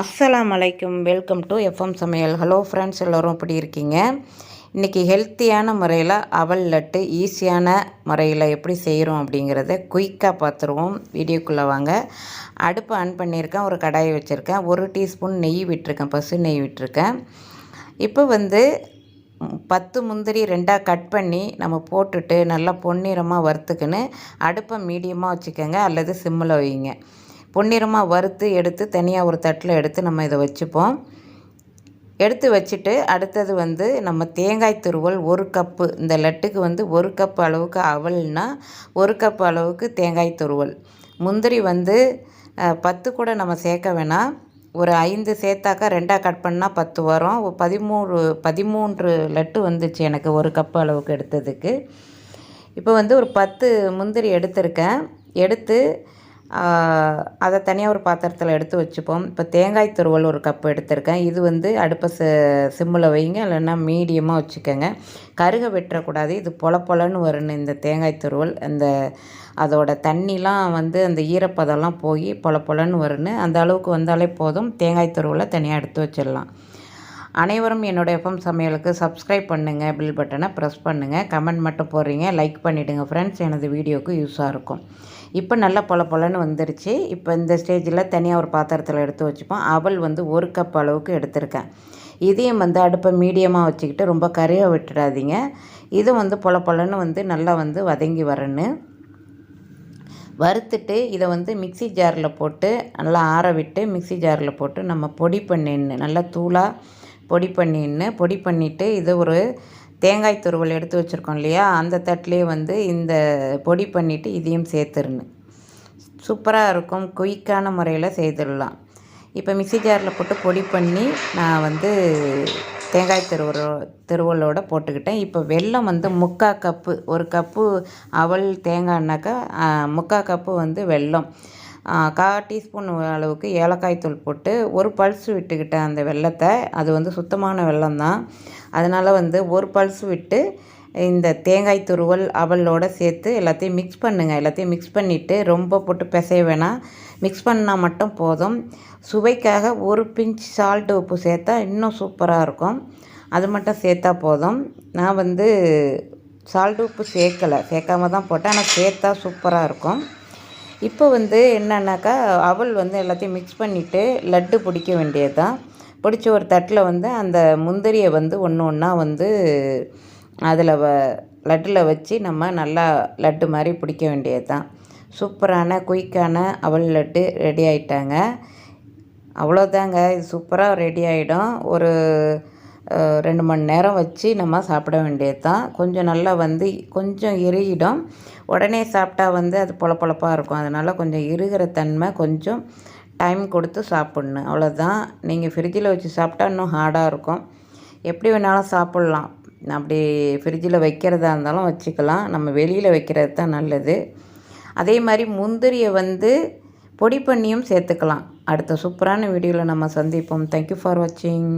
அஸ்ஸலாம் அலைக்கும் welcome to FM சமையல். ஹலோ ஃப்ரெண்ட்ஸ் எல்லோரும் எப்படி இருக்கீங்க? இன்றைக்கி ஹெல்த்தியான முறையில் அவல் லட்டு ஈஸியான முறையில் எப்படி செய்கிறோம் அப்படிங்கிறத குயிக்காக பார்த்துருவோம் வீடியோக்குள்ளே வாங்க. அடுப்பு ஆன் பண்ணியிருக்கேன் ஒரு கடாயை வச்சுருக்கேன். ஒரு டீஸ்பூன் நெய் விட்டுருக்கேன் பசு நெய் விட்டுருக்கேன். இப்போ வந்து பத்து முந்திரி ரெண்டாக கட் பண்ணி நம்ம போட்டுட்டு நல்லா பொன்னிறமாக வறுத்துக்கின்னு அடுப்பை மீடியமாக வச்சுக்கோங்க அல்லது சிம்மில் வைங்க. பொன்னிறமாக வறுத்து எடுத்து தனியாக ஒரு தட்டில் எடுத்து நம்ம இதை வச்சுப்போம். எடுத்து வச்சுட்டு அடுத்தது வந்து நம்ம தேங்காய் துருவல் ஒரு கப்பு இந்த லட்டுக்கு வந்து ஒரு கப் அளவுக்கு அவல்னா ஒரு கப் அளவுக்கு தேங்காய் துருவல். முந்திரி வந்து பத்து கூட நம்ம சேர்க்க வேணாம். ஒரு ஐந்து சேர்த்தாக்கா ரெண்டாக கட் பண்ணால் பத்து வரும். பதிமூணு பதிமூன்று லட்டு வந்துச்சு எனக்கு ஒரு கப் அளவுக்கு எடுத்ததுக்கு. இப்போ வந்து ஒரு பத்து முந்திரி எடுத்திருக்கேன். எடுத்து அதை தனியாக ஒரு பாத்திரத்தில் எடுத்து வச்சுப்போம். இப்போ தேங்காய் துருவல் ஒரு கப் எடுத்திருக்கேன். இது வந்து அடுப்பை சிம்மில் வைங்க. இல்லைன்னா மீடியமாக வச்சுக்கோங்க. கருக வெட்டுறக்கூடாது இது பொல பொலன்னு வரணும் இந்த தேங்காய் துருவல். அந்த அதோட தண்ணிலாம் வந்து அந்த ஈரப்பதம்லாம் போய் பொல பொலன்னு வரணும் அந்த அளவுக்கு வந்தாலே போதும். தேங்காய் துருவலை தனியாக எடுத்து வச்சிடலாம். அனைவரும் என்னோடய எஃப்எம் சமையலுக்கு சப்ஸ்கிரைப் பண்ணுங்கள் பில் பட்டனை ப்ரெஸ் பண்ணுங்கள் கமெண்ட் மட்டும் போடுறீங்க. லைக் பண்ணிவிடுங்க ஃப்ரெண்ட்ஸ் எனது வீடியோவுக்கு யூஸாக இருக்கும். இப்போ நல்லா பொல பொலன்னு வந்துருச்சு. இப்போ இந்த ஸ்டேஜில் தனியாக ஒரு பாத்திரத்தில் எடுத்து வச்சுப்போம். அவள் வந்து ஒரு கப் அளவுக்கு எடுத்திருக்கேன். இதையும் வந்து அடுப்பை மீடியமாக வச்சுக்கிட்டு ரொம்ப கரையை விட்டுடாதீங்க. இது வந்து பொல பொலன்னு வந்து நல்லா வந்து வதங்கி வரணும். வறுத்துட்டு இதை வந்து மிக்சி ஜாரில் போட்டு நல்லா ஆற விட்டு மிக்சி ஜாரில் போட்டு நம்ம பொடி பண்ணின்னு நல்லா தூளாக பொடி பண்ணின்னு பொடி பண்ணிவிட்டு இது ஒரு தேங்காய் துருவல் எடுத்து வச்சுருக்கோம் இல்லையா? அந்த தட்டிலே வந்து இந்த பொடி பண்ணிவிட்டு இதையும் சேர்த்துருன்னு சூப்பராக இருக்கும். குயிக்கான முறையில் செய்திடலாம். இப்போ மிக்சி ஜாரில் போட்டு பொடி பண்ணி நான் வந்து தேங்காய் திருவரோ திருவள்ளோட போட்டுக்கிட்டேன். இப்போ வெல்லம் வந்து முக்கால் கப்பு ஒரு கப்பு அவல் தேங்காய்னாக்கா முக்கால் கப்பு வந்து வெல்லம். கா டீஸ்பூன் அளவுக்கு ஏலக்காய் தூள் போட்டு ஒரு பல்ஸ் விட்டுக்கிட்டேன் அந்த வெள்ளத்தை அது வந்து சுத்தமான வெள்ளம் தான். அதனால் வந்து ஒரு பல்ஸ் விட்டு இந்த தேங்காய் துருவல் அவலோட சேர்த்து எல்லாத்தையும் மிக்ஸ் பண்ணுங்கள் எல்லாத்தையும் மிக்ஸ் பண்ணிவிட்டு ரொம்ப போட்டு பிசைய வேணாம் மிக்ஸ் பண்ணால் மட்டும் போதும். சுவைக்காக ஒரு பிஞ்ச் சால்ட் உப்பு சேர்த்தா இன்னும் சூப்பராக இருக்கும். அது மட்டும் சேர்த்தா போதும். நான் வந்து சால்ட் உப்பு சேர்க்கலை. சேர்க்காம தான் போட்டேன். ஆனால் சேர்த்தா சூப்பராக இருக்கும். இப்போ வந்து என்னன்னாக்கா அவல் வந்து எல்லாத்தையும் மிக்ஸ் பண்ணிவிட்டு லட்டு பிடிக்க வேண்டியது தான் பிடிச்ச ஒரு தட்டில் வந்து அந்த முந்திரியை வந்து ஒன்று ஒன்றா வந்து அதில் வ லட்டில் வச்சு நம்ம நல்லா லட்டு மாதிரி பிடிக்க வேண்டியது தான் சூப்பரான குயிக்கான அவல் லட்டு ரெடி ஆகிட்டாங்க அவ்வளோதாங்க இது சூப்பராக ரெடி ஆகிடும் ஒரு ரெண்டு மணி நேரம் வச்சு நம்ம சாப்பிட வேண்டியது தான் கொஞ்சம் நல்லா வந்து கொஞ்சம் இறுகிடும். உடனே சாப்பிட்டா வந்து அது பொழப்பொழப்பாக இருக்கும். அதனால் கொஞ்சம் இறுகிற தன்மை கொஞ்சம் டைம் கொடுத்து சாப்பிட்ணும் அவ்வளோதான் நீங்கள் ஃப்ரிட்ஜில் வச்சு சாப்பிட்டா இன்னும் ஹார்டாக இருக்கும். எப்படி வேணாலும் சாப்பிட்லாம். அப்படி ஃப்ரிட்ஜில் வைக்கிறதா இருந்தாலும் வச்சுக்கலாம். நம்ம வெளியில் வைக்கிறது தான் நல்லது. அதே மாதிரி முந்திரியை வந்து பொடி பண்ணியும் சேர்த்துக்கலாம். அடுத்த சூப்பரான வீடியோவில் நம்ம சந்திப்போம். தேங்க்யூ ஃபார் வாட்சிங்